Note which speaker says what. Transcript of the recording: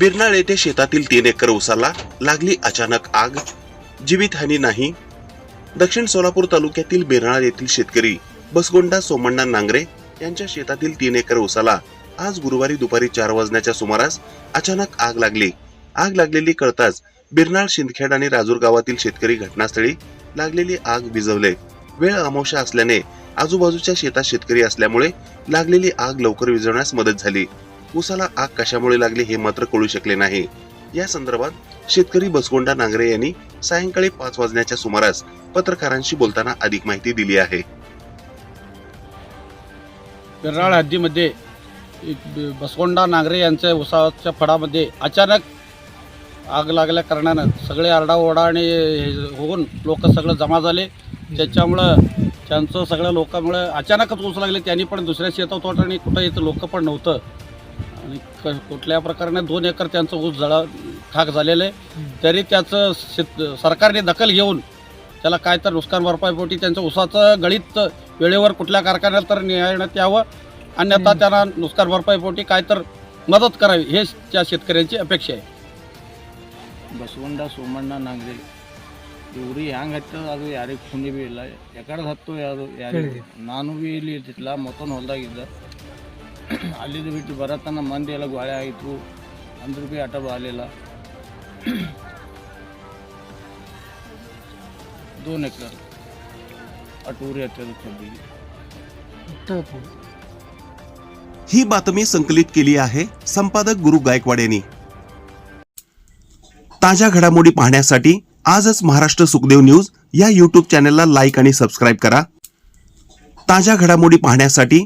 Speaker 1: बिरनाळ येथे शेतातील तीन एकर उसाला लागली अचानक आग. जीवितहानी नाही. दक्षिण सोलापूर तालुक्यातील बिरनाळ येथील शेतकरी बसगोंडा सोमण्णा नांगरे यांच्या शेतातील तीन एकर उसाला आज गुरुवारी दुपारी चार वाजण्याच्या सुमारास अचानक आग लागली. आग लागलेली कळताच बिरनाळ शिंदखेड आणि राजूर गावातील शेतकरी घटनास्थळी लागलेली आग विझवले. वेळ अमावश्या असल्याने आजूबाजूच्या शेतात शेतकरी असल्यामुळे लागलेली आग लवकर विझवण्यास मदत झाली. उसाला आग कशामुळे लागली हे मात्र कळू शकले नाही. या संदर्भात शेतकरी बसगोंडा नांगरे यांनी सायंकाळी पाच वाजण्याच्या सुमारास पत्रकारांशी बोलताना अधिक माहिती दिली आहे.
Speaker 2: बिरनाळ हद्दीमध्ये एक नांगरे यांच्या उसाच्या फडामध्ये अचानक आग लागल्या कारणानं सगळे आरडाओरडा आणि हे होऊन लोक सगळं जमा झाले. त्याच्यामुळं त्यांचं सगळ्या लोकांमुळं अचानकच ऊस लागले त्यांनी पण दुसऱ्या शेतात होतं आणि कुठं इथं लोक पण नव्हतं. आणि क कुठल्या प्रकारे दोन एकर त्यांचं ऊस जळा ठाक झालेलं आहे तरी त्याचं शेत सरकारने दखल घेऊन त्याला काय तर नुकसान भरपाईपोटी त्यांचं ऊसाचं गळीत वेळेवर कुठल्या कारखान्यात तर नेण्यात यावं अन्यथा त्यांना नुकसान भरपाईपोटी काय तर मदत करावी हे त्या शेतकऱ्यांची ಅಪೇಕ್ಷೆ आहे
Speaker 3: ಬಸವಣ್ಣ ಸೋಮಣ್ಣ ನಾಂಗ್ರಿ ಇವ್ರು ಹೆಂಗೆ ಹತ್ತದ ಅದು ಯಾರಿಗೆ ಖುನಿ ಬಿ ಇಲ್ಲ ಯಾಕಡೆ ಹತ್ತು ಯಾವುದು ಯಾರಿಗೆ ನಾನು ಬಿ ಇಲ್ಲಿ ಇರ್ತಿಲ್ಲ ಮತ್ತೊಂದು ಹೊಲ್ದಾಗಿದ್ದ ಅಲ್ಲಿದ್ದು ಬಿಟ್ಟು ಬರತನ ಮಂದಿ ಎಲ್ಲ ಗಾಳಿ ಆಯಿತು ಅಂದ್ರೂ ಬಿ ಆಟ ಬಾಲಿಲ್ಲ दोन एकर अटुरी हत्याचं कब्बी
Speaker 1: ही बातमी संकलित केली आहे संपादक गुरु गायकवाड यांनी ताज्या घडामोडी पाहण्यासाठी आजच महाराष्ट्र सुखदेव न्यूज या युट्यूब चॅनलला लाईक आणि सबस्क्राईब करा ताज्या घडामोडी पाहण्यासाठी